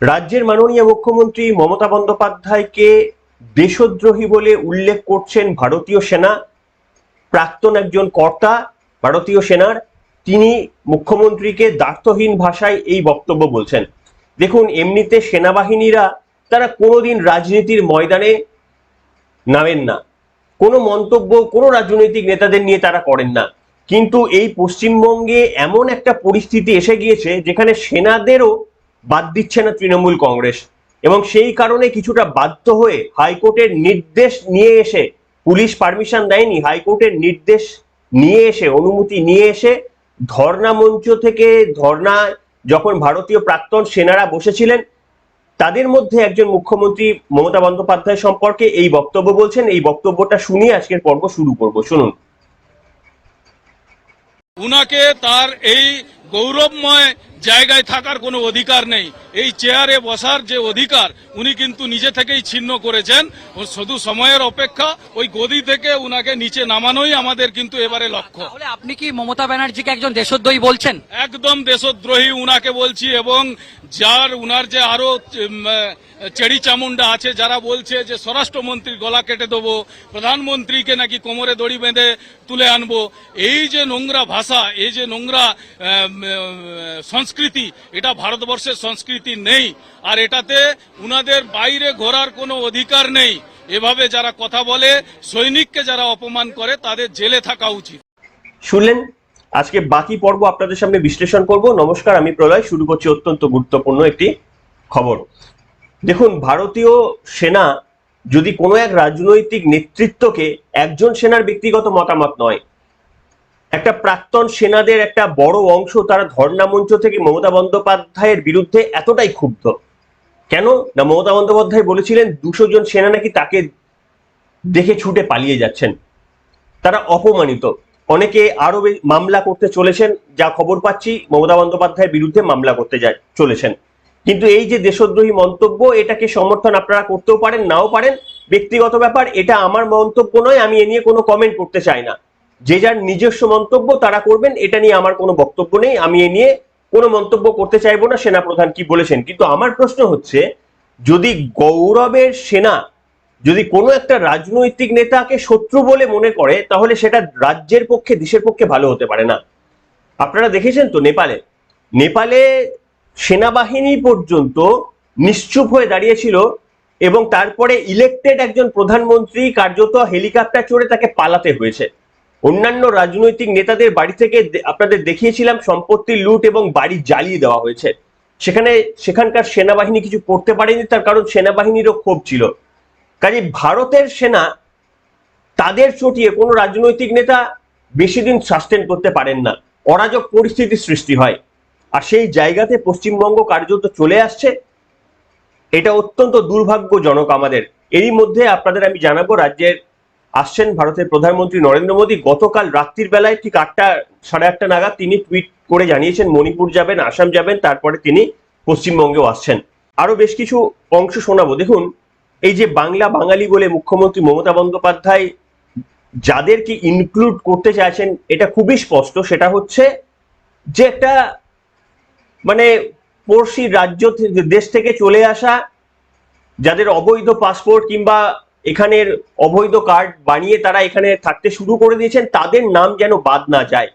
রাজ্যের মাননীয় মুখ্যমন্ত্রী মমতা বন্দ্যোপাধ্যায়কে দেশদ্রোহী বলে উল্লেখ করছেন ভারতীয় সেনা। প্রাক্তন একজন কর্তা, ভারতীয় সেনার, তিনি মুখ্যমন্ত্রীকে দ্বার্থহীন ভাষায় এই বক্তব্য বলছেন। দেখুন, এমনিতে সেনাবাহিনীরা, তারা কোনোদিন রাজনীতির ময়দানে নামেন না। কোনো মন্তব্য, কোনো রাজনৈতিক নেতাদের নিয়ে তারা করেন না। কিন্তু এই পশ্চিমবঙ্গে এমন একটা পরিস্থিতি এসে গিয়েছে, যেখানে সেনাদেরও বাদ দিচ্ছে না তৃণমূল কংগ্রেস। এবং সেই কারণে কিছুটা বাধ্য হয়ে হাইকোর্টের নির্দেশ নিয়ে এসে, পুলিশ পারমিশন দেয়নি, হাইকোর্টের নির্দেশ নিয়ে এসে, অনুমতি নিয়ে এসে ধর্ণা মঞ্চ থেকে ধর্ণা যখন ভারতীয় প্রাক্তন সেনারা বসেছিলেন, তাদের মধ্যে একজন মুখ্যমন্ত্রী মমতা বন্দ্যোপাধ্যায় সম্পর্কে এই বক্তব্য বলছেন। এই বক্তব্যটা শুনিয়ে আজকের পর্ব শুরু করব। শুনুন। উনাকে তার এই গৌরবময় জায়গায় থাকার কোনো অধিকার নেই। এই চেয়ারে বসার যে অধিকার উনি কিন্তু নিজে থেকেই ছিন্ন করেছেন। ও শুধু সময়ের অপেক্ষা ওই গদি থেকে উনাকে নিচে নামানোই আমাদের কিন্তু এবারে লক্ষ্য। আপনি কি মমতা ব্যানার্জিকে একজন দেশদ্রোহী বলছেন? একদম দেশদ্রোহী উনাকে বলছি এবং যার উনার যে আরও চেড়ি চামুন্ডা আছে যারা বলছে যে স্বরাষ্ট্রমন্ত্রীর গলা কেটে দেবো প্রধানমন্ত্রীকে নাকি কোমরে দড়ি বেঁধে তুলে আনব এই যে নোংরা ভাষা এই যে নোংরা সংস্কৃতি, এটা ভারতবর্ষের সংস্কৃতি নেই। আর এটাতে উনাদের বাইরে ঘোরার কোনো অধিকার নেই। এভাবে যারা কথা বলে, সৈনিককে যারা অপমান করে, তাদের জেলে থাকা উচিত। শুনলেন? আজকে বাকি পর্ব আপনাদের সামনে বিশ্লেষণ করব। নমস্কার, আমি প্রলয়। শুরু করছি অত্যন্ত গুরুত্বপূর্ণ একটি খবর। দেখুন, ভারতীয় সেনা যদি কোনো এক রাজনৈতিক নেতৃত্বকে একজন সেনার ব্যক্তিগত মতামত নয় একটা প্রাক্তন সেনাদের একটা বড় অংশ তারা ধর্ণা মঞ্চ থেকে মমতা বন্দ্যোপাধ্যায়ের বিরুদ্ধে এতটাই ক্ষুব্ধ। কেন? না, মমতা বন্দ্যোপাধ্যায় বলেছিলেন, দুশো জন সেনা নাকি তাকে দেখে ছুটে পালিয়ে যাচ্ছেন। তারা অপমানিত। অনেকে আরও মামলা করতে চলেছেন, যা খবর পাচ্ছি, মমতা বন্দ্যোপাধ্যায়ের বিরুদ্ধে মামলা করতে যা- চলেছেন। কিন্তু এই যে দেশদ্রোহী মন্তব্য, এটাকে সমর্থন আপনারা করতেও পারেন, নাও পারেন। ব্যক্তিগত ব্যাপার, এটা আমার মন্তব্য নয়, আমি এ নিয়ে কোনো কমেন্ট করতে চাই না। যে যার নিজস্ব মন্তব্য তারা করবেন, এটা নিয়ে আমার কোনো বক্তব্য নেই। আমি এ নিয়ে কোনো মন্তব্য করতে চাইব না, সেনাপ্রধান কি বলেছেন? কিন্তু আমার প্রশ্ন হচ্ছে, যদি গৌরবের সেনা, যদি কোনো একটা রাজনৈতিক নেতাকে শত্রু বলে মনে করে, তাহলে সেটা রাজ্যের পক্ষে, দেশের পক্ষে ভালো হতে পারে না। আপনারা দেখেছেন তো নেপালে? নেপালে সেনাবাহিনী পর্যন্ত নিশ্চুপ হয়ে দাঁড়িয়েছিল এবং তারপরে ইলেকটেড একজন প্রধানমন্ত্রী কার্যত হেলিকপ্টার চড়ে তাকে পালাতে হয়েছে। অন্যান্য রাজনৈতিক নেতাদের বাড়ি থেকে আপনাদের দেখিয়েছিলাম সম্পত্তি লুট এবং বাড়ি জ্বালিয়ে দেওয়া হয়েছে। সেখানে সেখানকার সেনাবাহিনী কিছু করতে পারেনি, তার কারণ সেনাবাহিনীরও ক্ষোভ ছিল। কাজে ভারতের সেনা তাদের চটিয়ে কোনো রাজনৈতিক নেতা বেশি দিন সাস্টেন করতে পারেন না। অরাজক পরিস্থিতির সৃষ্টি হয়। আর সেই জায়গাতে পশ্চিমবঙ্গ কার্যত চলে আসছে। এটা অত্যন্ত দুর্ভাগ্যজনক আমাদের। এরই মধ্যে আপনাদের আমি জানাব রাজ্যের আসছেন ভারতের প্রধানমন্ত্রী নরেন্দ্র মোদী। গতকাল রাত্রির বেলায় ঠিক আটটা, সাড়ে আটটা নাগাদ তিনি টুইট করে জানিয়েছেন, মণিপুর যাবেন, আসাম যাবেন, তারপরে তিনি পশ্চিমবঙ্গেও আসছেন। আরও বেশ কিছু অংশ শোনাবো। দেখুন, এই যে বাংলা বাঙালি বলে মুখ্যমন্ত্রী মমতা বন্দ্যোপাধ্যায় যাদেরকে ইনক্লুড করতে চাইছেন, এটা খুবই স্পষ্ট। সেটা হচ্ছে যে একটা মানে পড়শি রাজ্য দেশ থেকে চলে আসা, যাদের অবৈধ পাসপোর্ট কিংবা এখানের অবৈধ কার্ড বানিয়ে তারা এখানে থাকতে শুরু করে দিয়েছেন, তাদের নাম যেন বাদ না যায়।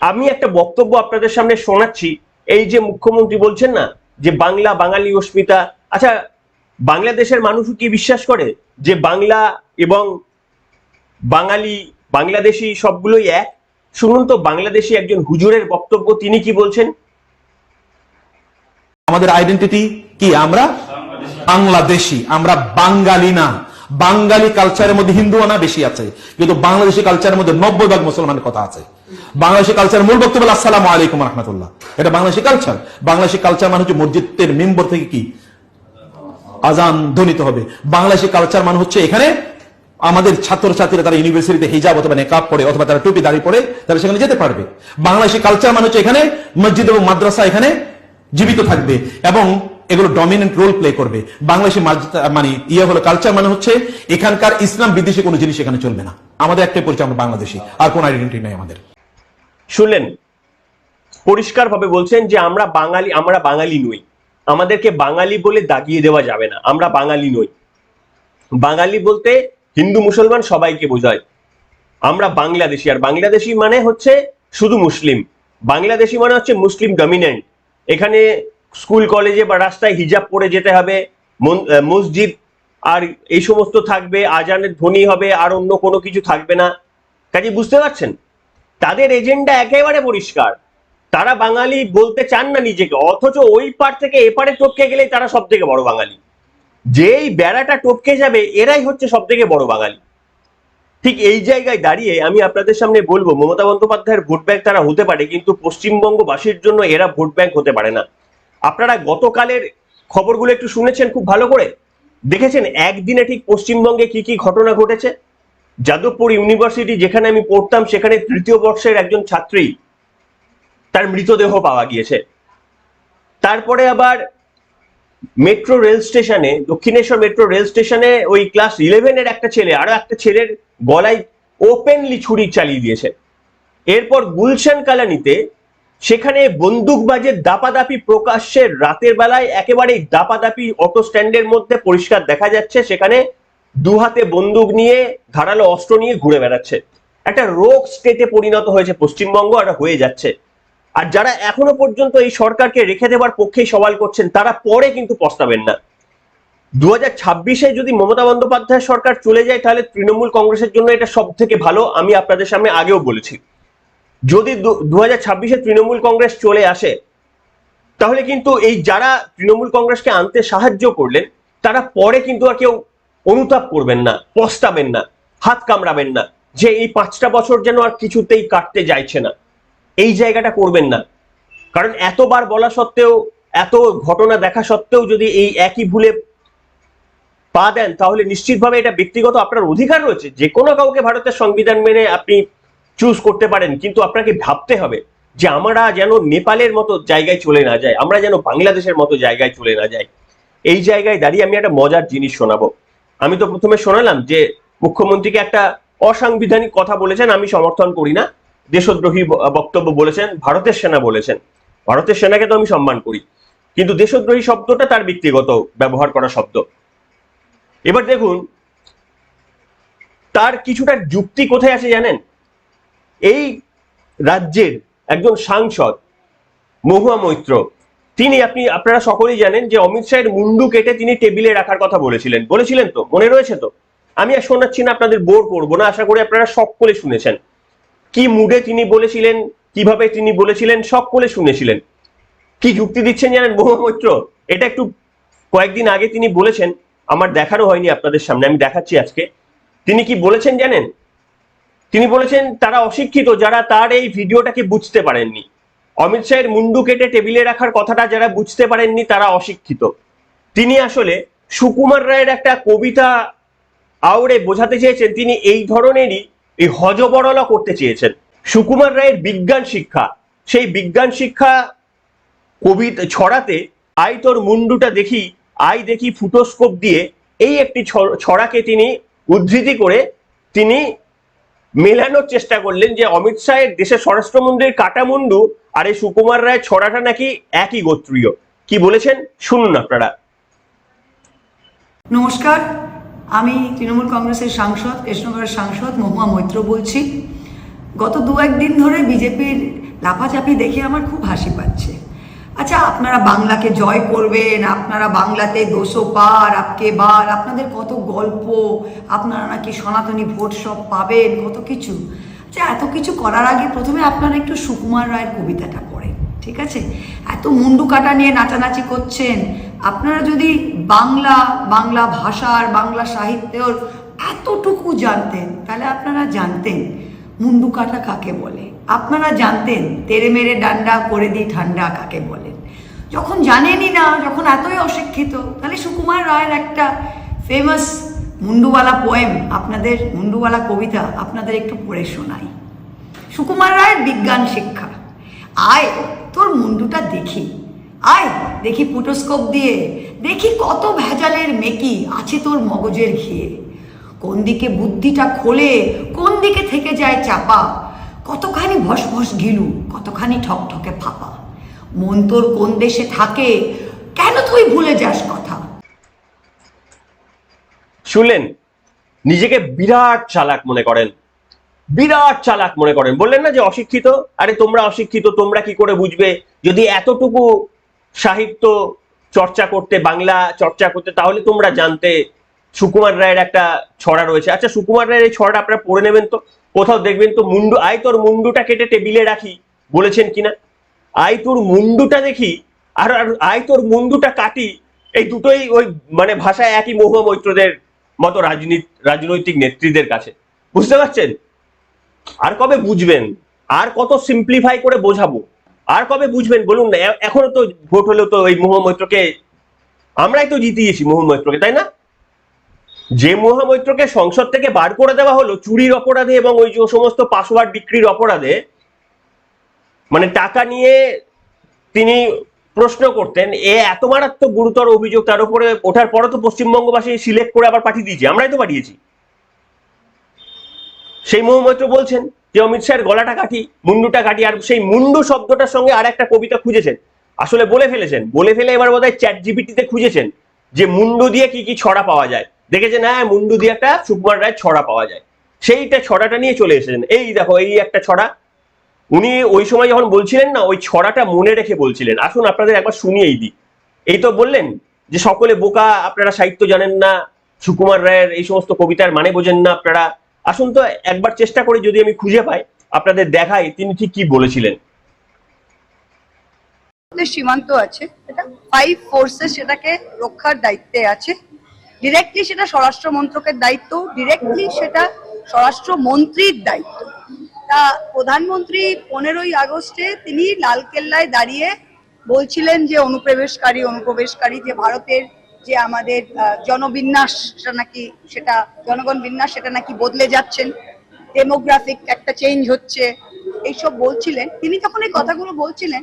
আমি একটা বক্তব্য আপনাদের সামনে শোনাচ্ছি, এই যে মুখ্যমন্ত্রী বলছেন না, যে বাংলা বাঙালি অস্মিতা আচ্ছা বাংলাদেশের মানুষও কি বিশ্বাস করে যে বাংলা এবং বাঙালি, বাংলাদেশি সবগুলোই এক? শুনুন তো, বাংলাদেশি একজন হুজুরের বক্তব্য, তিনি কি বলছেন? আমাদের আইডেন্টিটি কি, আমরা? বাংলাদেশি, আমরা বাঙালি না। বাঙালি কালচারের মধ্যে হিন্দু না, বেশি আছে। কিন্তু বাংলাদেশি কালচারের মধ্যে নব্বই ভাগ মুসলমানের কথা আছে। বাংলাদেশি কালচার মূল বক্তব্য আসসালাম আলাইকুম রহমতুল্লাহ। এটা বাংলাদেশি কালচার বাংলাদেশি কালচার মানে হচ্ছে মসজিদের মেম্বর থেকে কি? আজান ধ্বনিত হবে। বাংলাদেশি কালচার মানে হচ্ছে এখানে আমাদের ছাত্রছাত্রীরা তারা ইউনিভার্সিটিতে হিজাব অথবা নেকাব পড়ে অথবা তারা টুপি দাঁড়িয়ে পড়ে তারা সেখানে যেতে পারবে। বাংলাদেশি কালচার মানে হচ্ছে এখানে মসজিদ এবং মাদ্রাসা এখানে জীবিত থাকবে এবং এগুলো ডমিনেন্ট রোল প্লে করবে। বাংলাদেশি মাজ- মানে ইয়ে হলো কালচার মানে হচ্ছে এখানকার ইসলাম বিদেশি কোনো জিনিস এখানে চলবে না। আমাদের একটাই পরিচয়, আমরা বাংলাদেশি। আর কোন আইডেন্টি নাই আমাদের। শুনলেন? পরিষ্কারভাবে বলছেন যে আমরা বাঙালি আমরা বাঙালি নই। আমাদেরকে বাঙালি বলে দাগিয়ে দেওয়া যাবে না। আমরা বাঙালি নই। বাঙালি বলতে হিন্দু মুসলমান সবাইকে বোঝায়। আমরা বাংলাদেশি। আর বাংলাদেশি মানে হচ্ছে শুধু মুসলিম। বাংলাদেশি মানে হচ্ছে মুসলিম ডমিনেন্ট এখানে স্কুল, কলেজে বা রাস্তায় হিজাব পরে যেতে হবে মসজিদ আর এই সমস্ত থাকবে, আজানের ধ্বনি হবে, আর অন্য কোনো কিছু থাকবে না। কাজে বুঝতে পারছেন? তাদের এজেন্ডা একেবারে পরিষ্কার। তারা বাঙালি বলতে চান না নিজেকে, অথচ ওই পার থেকে এপারে টপকে গেলেই তারা সব থেকে বড় বাঙালি। যেই বেড়াটা টপকে যাবে, এরাই হচ্ছে সব থেকে বড় বাঙালি। ঠিক এই জায়গায় দাঁড়িয়ে আমি আপনাদের সামনে বলব, মমতা বন্দ্যোপাধ্যায়ের ভোট ব্যাংক তারা হতে পারে, কিন্তু পশ্চিমবঙ্গবাসীর জন্য এরা ভোট ব্যাংক হতে পারে না। আপনারা গতকালের খবরগুলো একটু শুনেছেন খুব ভালো করে? দেখেছেন একদিনে ঠিক পশ্চিমবঙ্গে কি কি ঘটনা ঘটেছে? যাদবপুর ইউনিভার্সিটি যেখানে আমি পড়তাম, সেখানে তৃতীয় বর্ষের একজন ছাত্রী তার মৃতদেহ পাওয়া গিয়েছে। তারপরে আবার মেট্রো রেল স্টেশনে, দক্ষিণেশ্বর মেট্রো রেল স্টেশনে ওই ক্লাস ইলেভেনের একটা ছেলে আরও একটা ছেলের গলায় ওপেনলি ছুরি চালিয়ে দিয়েছে। এরপর গুলশান কালানিতে সেখানে বন্দুকবাজের দাপাদাপি প্রকাশ্যে রাতের বেলায় একেবারেই দাপাদাপি অটো স্ট্যান্ডের মধ্যে পরিষ্কার দেখা যাচ্ছে। সেখানে দু হাতে বন্দুক নিয়ে ধারালো অস্ত্র নিয়ে ঘুরে বেড়াচ্ছে। একটা রোগ স্টেটে পরিণত হয়েছে পশ্চিমবঙ্গ আর হয়ে যাচ্ছে। আর যারা এখনও পর্যন্ত এই সরকারকে রেখে দেওয়ার পক্ষেই সওয়াল করছেন, তারা পরে কিন্তু পস্তাবেন না। দু হাজার ছাব্বিশে যদি মমতা বন্দ্যোপাধ্যায় সরকার চলে যায়, তাহলে তৃণমূল কংগ্রেসের জন্য এটা সব থেকে ভালো। আমি আপনাদের সামনে আগেও বলেছি। যদি দু হাজার ছাব্বিশে তৃণমূল কংগ্রেস চলে আসে, তাহলে কিন্তু এই যারা তৃণমূল কংগ্রেসকে আনতে সাহায্য করলেন, তারা পরে কিন্তু আর কেউ অনুতাপ করবেন না, পস্তাবেন না, হাত কামড়াবেন না, যে এই পাঁচটা বছর যেন আর কিছুতেই কাটতে যাইছে না। এই জায়গাটা করবেন না। কারণ এতবার বলা সত্ত্বেও, এত ঘটনা দেখা সত্ত্বেও যদি এই একই ভুলে পা দেন, তাহলে নিশ্চিতভাবে এটা ব্যক্তিগত আপনার অধিকার রয়েছে। যে কোনো কাউকে ভারতের সংবিধান মেনে আপনি চুজ করতে পারেন, কিন্তু আপনাকে ভাবতে হবে যে আমরা যেন নেপালের মতো জায়গায় চলে না যাই, আমরা যেন বাংলাদেশের মতো জায়গায় চলে না যাই। এই জায়গায় দাঁড়িয়ে আমি একটা মজার জিনিস শোনাবো। আমি তো প্রথমে শোনালাম যে মুখ্যমন্ত্রীকে একটা অসাংবিধানিক কথা বলেছেন, আমি সমর্থন করি না। দেশদ্রোহী বক্তব্য বলেছেন, ভারতের সেনা বলেছেন। ভারতের সেনাকে তো আমি সম্মান করি। কিন্তু দেশদ্রোহী শব্দটা তার ব্যক্তিগত ব্যবহার করা শব্দ। এবার দেখুন, তার কিছুটা যুক্তি কোথায় আছে জানেন? এই রাজ্যের একজন সাংসদ, মহুয়া মৈত্র, তিনি আপনি, আপনারা সকলেই জানেন যে অমিত শাহের মুন্ডু কেটে তিনি টেবিলে রাখার কথা বলেছিলেন। বলেছিলেন তো? মনে রয়েছে তো? আমি আর শোনাচ্ছি না, আপনাদের বোর করব না, আশা করি আপনারা সকলে শুনেছেন। কি মুডে তিনি বলেছিলেন, কীভাবে তিনি বলেছিলেন, সকলে শুনেছিলেন। কি যুক্তি দিচ্ছেন জানেন মহুয়া মৈত্র? এটা একটু কয়েকদিন আগে তিনি বলেছেন, আমার দেখানো হয়নি আপনাদের সামনে, আমি দেখাচ্ছি আজকে। তিনি কি বলেছেন জানেন? তিনি বলেছেন, তারা অশিক্ষিত, যারা তার এই ভিডিওটাকে বুঝতে পারেননি। অমিত শাহের মুন্ডু কেটে টেবিলে রাখার কথাটা যারা বুঝতে পারেননি, তারা অশিক্ষিত। তিনি আসলে সুকুমার রায়ের একটা কবিতা আউড়ে বোঝাতে চেয়েছেন, তিনি এই ধরনেরই এই হজবরলা করতে চেয়েছেন। সুকুমার রায়ের বিজ্ঞান শিক্ষা, সেই বিজ্ঞান শিক্ষা কবিতা ছড়াতে, আই তোর মুন্ডুটা দেখি, আই দেখি ফুটোস্কোপ দিয়ে, এই একটি ছড়াকে তিনি উদ্ধৃতি করে তিনি মেলানোর চেষ্টা করলেন যে অমিত শাহের দেশের স্বরাষ্ট্রমন্ত্রীর কাটামুন্ডু আর এই সুকুমার রায় ছড়াটা নাকি একই গোত্রীয়। কি বলেছেন? শুনুন আপনারা। নমস্কার, আমি তৃণমূল কংগ্রেসের সাংসদ, কৃষ্ণগড়ের সাংসদ মহুয়া মৈত্র বলছি। গত দু একদিন ধরে বিজেপির লাফাচাপি দেখে আমার খুব হাসি পাচ্ছে। আচ্ছা আপনারা বাংলাকে জয় করবেন, আপনারা বাংলাতে দোষো পার আপকে বার, আপনাদের কত গল্প, আপনারা নাকি সনাতনী ভোট সব পাবেন, কত কিছু। আচ্ছা এত কিছু করার আগে প্রথমে আপনারা একটু সুকুমার রায়ের কবিতাটা পড়েন, ঠিক আছে? এত মুন্ডু কাটা নিয়ে নাচানাচি করছেন, আপনারা যদি বাংলা বাংলা ভাষার, বাংলা সাহিত্যের এতটুকু জানতেন, তাহলে আপনারা জানতেন। মুন্ডু কাটা কাকে বলে? আপনারা জানতেন, তেরে মেরে ডান্ডা করে দিই ঠান্ডা কাকে বলেন যখন জানেনই না, যখন এতই অশিক্ষিত, তাহলে সুকুমার রায়ের একটা ফেমাস মুন্ডুওয়ালা পোয়েম আপনাদের মুন্ডুওয়ালা কবিতা, আপনাদের একটু পড়ে শোনাই। সুকুমার রায়ের বিজ্ঞান শিক্ষা। আয়, তোর মুন্ডুটা দেখি। আয়, দেখি ফুটোস্কোপ দিয়ে। দেখি কত ভেজালের মেকি আছে তোর মগজের ঘিয়ে। কোন দিকে বুদ্ধিটা খোলে, কোন দিকে থেকে যায় চাপা? কতখানি ভস ভস গিলু, কতখানি ঠকঠকে ফাঁপা? মন তোর কোন দেশে থাকে? কেন তুই ভুলে যাস কথা? শুনলেন? নিজেকে বিরাট চালাক মনে করেন। বিরাট চালাক মনে করেন। বললেন না যে অশিক্ষিত? আরে তোমরা অশিক্ষিত, তোমরা কি করে বুঝবে? যদি এতটুকু সাহিত্য চর্চা করতে, বাংলা চর্চা করতে, তাহলে তোমরা জানতে সুকুমার রায়ের একটা ছড়া রয়েছে। আচ্ছা সুকুমার রায়ের এই ছড়াটা আপনারা পড়ে নেবেন তো। কোথাও দেখবেন তো মুন্ডু আয় তোর মুন্ডুটা কেটে টেবিলে রাখি, বলেছেন কিনা? আয় তোর মুন্ডুটা দেখি, আর আয় তোর মুন্ডুটা কাটি, এই দুটোই ওই মানে ভাষায় একই মহুয়া মৈত্রদের মতো রাজনীতি, রাজনৈতিক নেত্রীদের কাছে। বুঝতে পারছেন? আর কবে বুঝবেন? আর কত সিম্পলিফাই করে বোঝাবো? আর কবে বুঝবেন? বলুন না এখনও তো ভোট হলেও তো ওই মহুয়া মৈত্রকে, আমরাই তো জিতিয়েছি মহুয়া মৈত্রকে, তাই না? যে মহামৈত্রকে সংসদ থেকে বার করে দেওয়া হলো চুরির অপরাধে এবং ওই যে সমস্ত পাসওয়ার্ড বিক্রির অপরাধে মানে টাকা নিয়ে তিনি প্রশ্ন করতেন, এ এত মারাত্মক গুরুতর অভিযোগ, তার উপরে ওঠার পরে তো পশ্চিমবঙ্গবাসী সিলেক্ট করে আবার পাঠিয়ে দিয়েছি, আমরাই তো পাঠিয়েছি সেই মহামৈত্র বলছেন যে, অমিত শাহের গলাটা কাটি মুন্ডুটা কাটি আর সেই মুন্ডু শব্দটার সঙ্গে আর একটা কবিতা খুঁজেছেন। আসলে বলে ফেলেছেন, বলে ফেলে এবার বোধহয় চ্যাট জিপিটিতে খুঁজেছেন যে মুন্ডু দিয়ে কি কি ছড়া পাওয়া যায়। দেখেছেন হ্যাঁ মুন্ডু দিয়ে একটা সুকুমার রায়ের ছড়া পাওয়া যায়। সেইটা ছড়াটা নিয়ে চলে এসেছেন। এই দেখো, এই একটা ছড়া। উনি ওই সময় যখন বলছিলেন না, ওই ছড়াটা মনে রেখে বলছিলেন। আসুন আপনাদের একবার শুনিয়েই দিই। এই তো বললেন যে, সকলে বোকা, আপনারা সাহিত্য জানেন না, সুকুমার রায়ের এই সমস্ত কবিতার মানে বোঝেন না আপনারা। আসুন তো একবার চেষ্টা করে যদি আমি খুঁজে পাই, আপনাদের দেখাই তিনি ঠিক কি বলেছিলেন। সীমান্ত আছে, এটা। ফাইভ ফোর্সেস সেটাকে রক্ষার দায়িত্বে আছে। ডিরেক্টলি সেটা স্বরাষ্ট্র মন্ত্রকের দায়িত্ব ডিরেক্টলি সেটা স্বরাষ্ট্র মন্ত্রীর দায়িত্ব। তা প্রধানমন্ত্রী পনেরোই আগস্টে তিনি লালকেল্লায় দাঁড়িয়ে বলছিলেন যে অনুপ্রবেশকারী অনুপ্রবেশকারী, যে ভারতের যে আমাদের জনবিন্যাস, সেটা নাকি, সেটা জনগণ বিন্যাস, সেটা নাকি বদলে যাচ্ছেন। ডেমোগ্রাফিক একটা চেঞ্জ হচ্ছে। এইসব বলছিলেন। তিনি যখন এই কথাগুলো বলছিলেন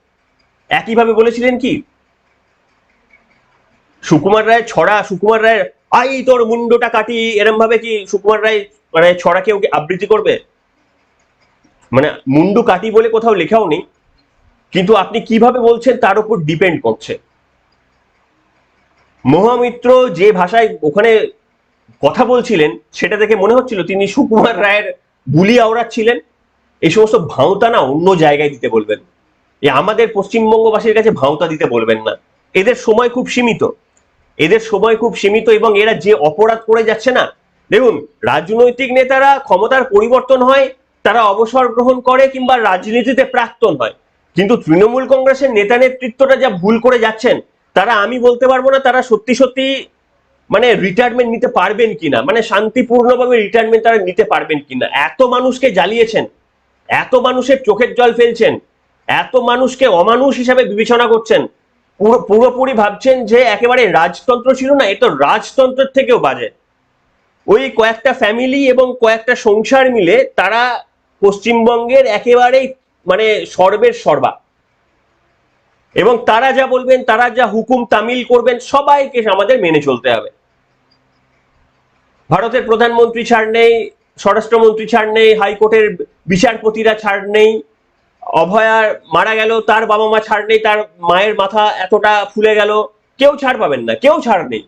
একইভাবে বলেছিলেন কি? সুকুমার রায় ছড়া, সুকুমার রায়ের আই তোর মুন্ডটা কাটি। এরম ভাবে কি সুকুমার রায় মানে ছড়া কেউ আবৃত্তি করবে? মানে মুন্ডু কাটি বলে কোথাও লেখাও নেই, কিন্তু আপনি কীভাবে বলছেন তার উপর ডিপেন্ড করছে। মহামিত্র যে ভাষায় ওখানে কথা বলছিলেন, সেটা দেখে মনে হচ্ছিল তিনি সুকুমার রায়ের বুলি আওড়াচ্ছিলেন। এই সমস্ত ভাঁওতা না অন্য জায়গায় দিতে বলবেন। আমাদের পশ্চিমবঙ্গবাসীর কাছে ভাওতা দিতে বলবেন না। এদের সময় খুব সীমিত। এদের সময় খুব সীমিত এবং এরা যে অপরাধ করে যাচ্ছে না, দেখুন, রাজনৈতিক নেতারা ক্ষমতার পরিবর্তন হয়, তারা অবসর গ্রহণ করে কিংবা রাজনীতিতে প্রাক্তন হয়। কিন্তু তৃণমূল কংগ্রেসের নেতা নেতৃত্বটা যা ভুল করে যাচ্ছেন, তারা আমি বলতে পারব না তারা সত্যি সত্যি মানে রিটায়ারমেন্ট নিতে পারবেন কিনা মানে শান্তিপূর্ণভাবে রিটায়ারমেন্ট তারা নিতে পারবেন কিনা। এত মানুষকে জ্বালিয়েছেন, এত মানুষের চোখের জল ফেলছেন এত মানুষকে অমানুষ হিসাবে বিবেচনা করছেন। পুরো, পুরোপুরি ভাবছেন যে একেবারে রাজতন্ত্র ছিল না, এ তো রাজতন্ত্রের থেকেও বাজে। ওই কয়েকটা ফ্যামিলি এবং কয়েকটা সংসার মিলে তারা পশ্চিমবঙ্গের একেবারেই মানে সর্বের সর্বা। এবং তারা যা বলবেন, তারা যা হুকুম তামিল করবেন, সবাইকে আমাদের মেনে চলতে হবে। ভারতের প্রধানমন্ত্রী ছাড় নেই, স্বরাষ্ট্রমন্ত্রী ছাড় নেই, হাইকোর্টের বিচারপতিরা ছাড় নেই। অভয়ার মারা গেল, তার বাবা মা ছাড় নেই, তার মায়ের মাথা এতটা ফুলে গেল, কেউ ছাড় পাবেন না, কেউ ছাড় নেই।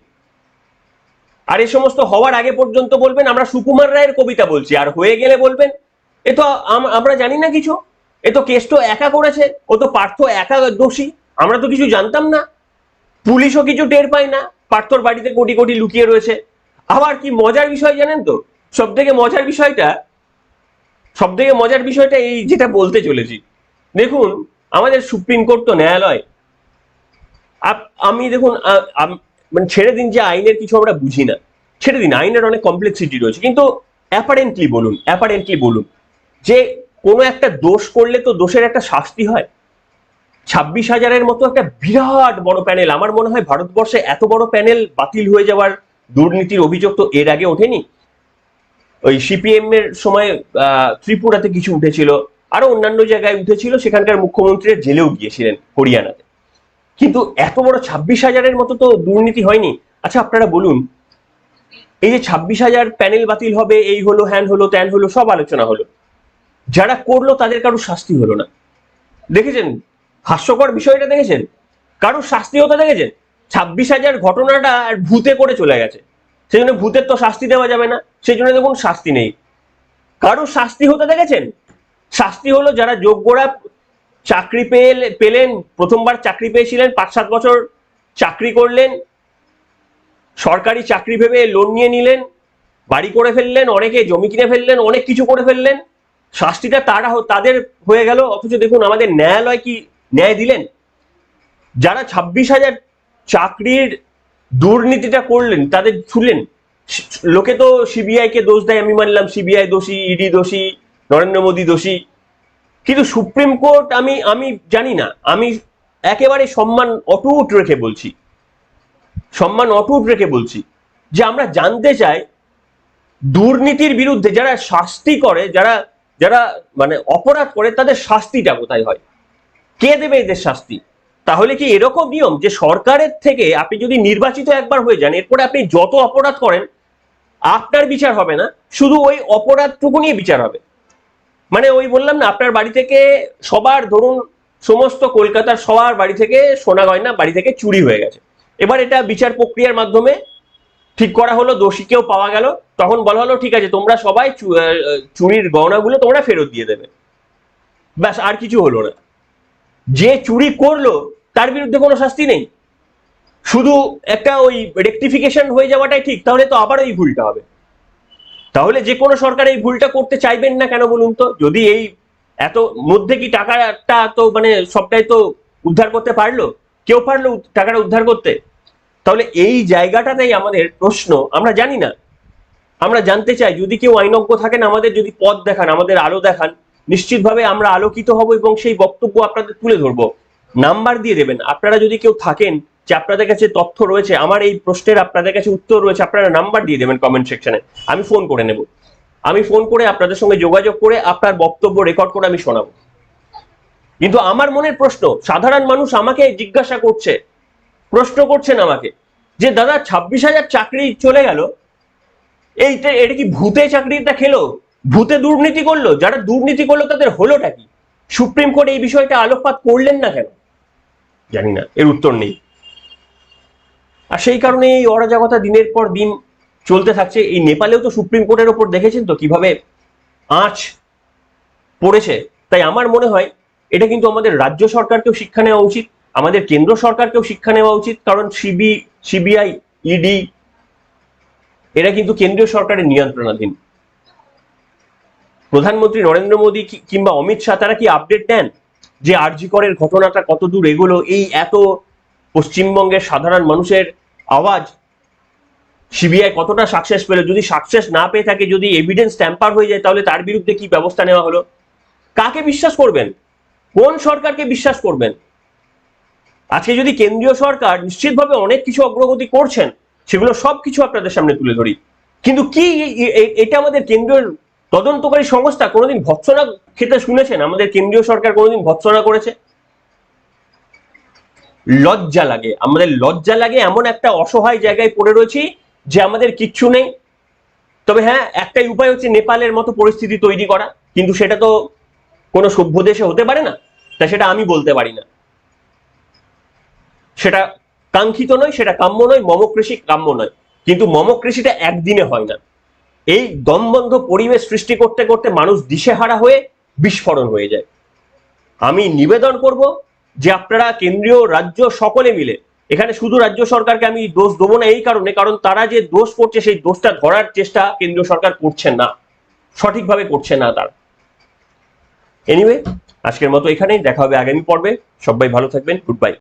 আর এই সমস্ত হওয়ার আগে পর্যন্ত বলবেন, আমরা সুকুমার রায়ের কবিতা বলছি, আর হয়ে গেলে বলবেন, এ তো আম- আমরা জানি না কিছু, এ তো কেষ্ট একা করেছে, ও তো পার্থ একা দোষী আমরা তো কিছু জানতাম না, পুলিশও কিছু টের পায় না, পার্থর বাড়িতে কোটি কোটি লুকিয়ে রয়েছে। আবার কি মজার বিষয় জানেন তো? সব থেকে মজার বিষয়টা সব থেকে মজার বিষয়টা এই যেটা বলতে চলেছি। দেখুন, আমাদের সুপ্রিম কোর্ট তো ন্যায়ালয়। আমি দেখুন মানে ছেড়ে দিন যে আইনের কিছু আমরা বুঝি না। ছেড়ে দিন, আইনের অনেক কমপ্লেক্সিটি রয়েছে। কিন্তু অ্যাপারেন্টলি বলুন অ্যাপারেন্টলি বলুন, যে কোনো একটা দোষ করলে তো দোষের একটা শাস্তি হয়। ছাব্বিশ হাজারের মতো একটা বিরাট বড় প্যানেল। আমার মনে হয় ভারতবর্ষে এত বড় প্যানেল বাতিল হয়ে যাওয়ার দুর্নীতির অভিযোগ তো এর আগে ওঠেনি। ওই সিপিএম এর সময় ত্রিপুরাতে কিছু উঠেছিল। আরও অন্যান্য জায়গায় উঠেছিল, সেখানকার মুখ্যমন্ত্রীর জেলেও গিয়েছিলেন হরিয়ানাতে। কিন্তু এত বড় ছাব্বিশ হাজারের মতো তো দুর্নীতি হয়নি। আচ্ছা আপনারা বলুন, এই যে ছাব্বিশ হাজার প্যানেল বাতিল হবে, এই হলো, হ্যান হলো, ত্যান হলো, সব আলোচনা হলো। যারা করল তাদের কারও শাস্তি হলো না। দেখেছেন? হাস্যকর বিষয়টা দেখেছেন? কারোর শাস্তি হতে দেখেছেন? ছাব্বিশ হাজার ঘটনাটা আর ভূতে করে চলে গেছে। সেই জন্য ভূতের তো শাস্তি দেওয়া যাবে না সেই জন্য দেখুন শাস্তি নেই। কারোর শাস্তি হতে দেখেছেন? শাস্তি হলো যারা যোগ্যরা চাকরি পেয়ে পেলেন, প্রথমবার চাকরি পেয়েছিলেন, পাঁচ সাত বছর চাকরি করলেন, সরকারি চাকরি ভেবে লোন নিয়ে নিলেন, বাড়ি করে ফেললেন, অনেকে জমি কিনে ফেললেন, অনেক কিছু করে ফেললেন, শাস্তিটা তারা তাদের হয়ে গেল। অথচ দেখুন আমাদের ন্যায়ালয় কি ন্যায় দিলেন? যারা ছাব্বিশ হাজার চাকরির দুর্নীতিটা করলেন, তাদের ছুলেন। লোকে তো সিবিআই কে দোষ দেয়, আমি মানলাম সিবিআই দোষী ইডি দোষী, নরেন্দ্র মোদী দোষী। কিন্তু সুপ্রিম কোর্ট, আমি আমি জানি না, আমি একেবারে সম্মান অটুট রেখে বলছি। সম্মান অটুট রেখে বলছি যে আমরা জানতে চাই দুর্নীতির বিরুদ্ধে যারা শাস্তি করে, যারা যারা মানে অপরাধ করে, তাদের শাস্তিটা কোথায় হয়? কে দেবে এদের শাস্তি? তাহলে কি এরকম নিয়ম যে সরকারের থেকে আপনি যদি নির্বাচিত একবার হয়ে যান, এরপরে আপনি যত অপরাধ করেন, আপনার বিচার হবে না, শুধু ওই অপরাধটুকু নিয়ে বিচার হবে। মানে ওই বললাম না, আপনার বাড়ি থেকে সবার ধরুন সমস্ত কলকাতার সবার বাড়ি থেকে সোনা গয়না বাড়ি থেকে চুরি হয়ে গেছে। এবার এটা বিচার প্রক্রিয়ার মাধ্যমে ঠিক করা হলো দোষীকেও পাওয়া গেল, তখন বলা হলো, ঠিক আছে, তোমরা সবাই চুরির গহনাগুলো তোমরা ফেরত দিয়ে দেবে। ব্যাস, আর কিছু হলো না। যে চুরি করল, তার বিরুদ্ধে কোনো শাস্তি নেই। শুধু একটা ওই রেকটিফিকেশন হয়ে যাওয়াটাই ঠিক, তাহলে তো আবার ওই ভুলটা হবে। তাহলে যে কোনো সরকার এই ভুলটা করতে চাইবেন না কেন বলুন তো? যদি এই এত মধ্যে কি টাকাটা তো মানে সবটাই তো উদ্ধার করতে পারল? কেউ পারল টাকাটা উদ্ধার করতে? তাহলে এই জায়গাটাতেই আমাদের প্রশ্ন, আমরা জানি না। আমরা জানতে চাই, যদি কেউ আইনজ্ঞ থাকেন, আমাদের যদি পথ দেখান, আমাদের আলো দেখান নিশ্চিতভাবে আমরা আলোকিত হব এবং সেই বক্তব্য আপনাদের তুলে ধরবো। নাম্বার দিয়ে দেবেন। আপনারা যদি কেউ থাকেন যে আপনাদের কাছে তথ্য রয়েছে, আমার এই প্রশ্নের আপনাদের কাছে উত্তর রয়েছে, আপনারা নাম্বার দিয়ে দেবেন কমেন্ট সেকশনে আমি ফোন করে নেব। আমি ফোন করে আপনাদের সঙ্গে যোগাযোগ করে আপনার বক্তব্য রেকর্ড করে আমি শোনাবো। কিন্তু আমার মনের প্রশ্ন, সাধারণ মানুষ আমাকে জিজ্ঞাসা করছে, প্রশ্ন করছেন আমাকে যে, দাদা, ছাব্বিশ হাজার চাকরি চলে গেল। এইটা, এটা কি ভূতে চাকরিটা খেলো? ভূতে দুর্নীতি করল, যারা দুর্নীতি করল তাদের হলোটা কি? সুপ্রিম কোর্ট এই বিষয়টা আলোকপাত করলেন না কেন? জানি না, এর উত্তর নেই। আর সেই কারণে এই অরাজকতা দিনের পর দিন চলতে থাকছে। এই নেপালেও তো সুপ্রিম কোর্টের ওপর দেখেছেন তো কীভাবে আঁচ পড়েছে? তাই আমার মনে হয় এটা কিন্তু আমাদের রাজ্য সরকারকেও শিক্ষা নেওয়া উচিত, আমাদের কেন্দ্র সরকারকেও শিক্ষা নেওয়া উচিত, কারণ সিবি, সিবিআই, ইডি, এরা কিন্তু কেন্দ্রীয় সরকারের নিয়ন্ত্রণাধীন। প্রধানমন্ত্রী নরেন্দ্র মোদী কিংবা অমিত শাহ, তারা কি আপডেট দেন যে আরজি করের ঘটনাটা কত দূর এগুলো? এই এত পশ্চিমবঙ্গের সাধারণ মানুষের আওয়াজ সিবিআই কতটা সাকসেস পেল? যদি সাকসেস না পেয়ে থাকে, যদি এভিডেন্স ট্যাম্পার হয়ে যায়, তাহলে তার বিরুদ্ধে কি ব্যবস্থা নেওয়া হলো? কাকে বিশ্বাস করবেন? কোন সরকারকে বিশ্বাস করবেন? আজকে যদি কেন্দ্রীয় সরকার নিশ্চিতভাবে অনেক কিছু অগ্রগতি করছেন, সেগুলো সব কিছু আপনাদের সামনে তুলে ধরি। কিন্তু কি এটা আমাদের কেন্দ্রীয় তদন্তকারী সংস্থা কোনোদিন ভৎসনা খেতে শুনেছেন? আমাদের কেন্দ্রীয় সরকার কোনোদিন ভৎসনা করেছে? লজ্জা লাগে। আমাদের লজ্জা লাগে এমন একটা অসহায় জায়গায় পড়ে রয়েছি যে আমাদের কিচ্ছু নেই। তবে হ্যাঁ একটাই উপায় হচ্ছে নেপালের মতো পরিস্থিতি তৈরি করা। কিন্তু সেটা তো কোনো সভ্য দেশে হতে পারে না। তা সেটা আমি বলতে পারি না। সেটা কাঙ্ক্ষিত নয়, সেটা কাম্য নয়, মমকৃষি কাম্য নয়। কিন্তু মমকৃষিটা একদিনে হয় না। এই দমবন্ধ পরিবেশ সৃষ্টি করতে করতে মানুষ দিশেহারা হয়ে বিস্ফোরণ হয়ে যায়। আমি নিবেদন করব যে আপনারা কেন্দ্রীয় রাজ্য সকলে মিলে, এখানে শুধু রাজ্য সরকারকে আমি দোষ দেবো না এই কারণে, কারণ তারা যে দোষ করছে, সেই দোষটা ধরার চেষ্টা কেন্দ্রীয় সরকার করছেন না, সঠিকভাবে করছে না তার। এনিওয়ে আজকের মতো এখানেই, দেখা হবে আগামী পর্বে। সবাই ভালো থাকবেন গুড বাই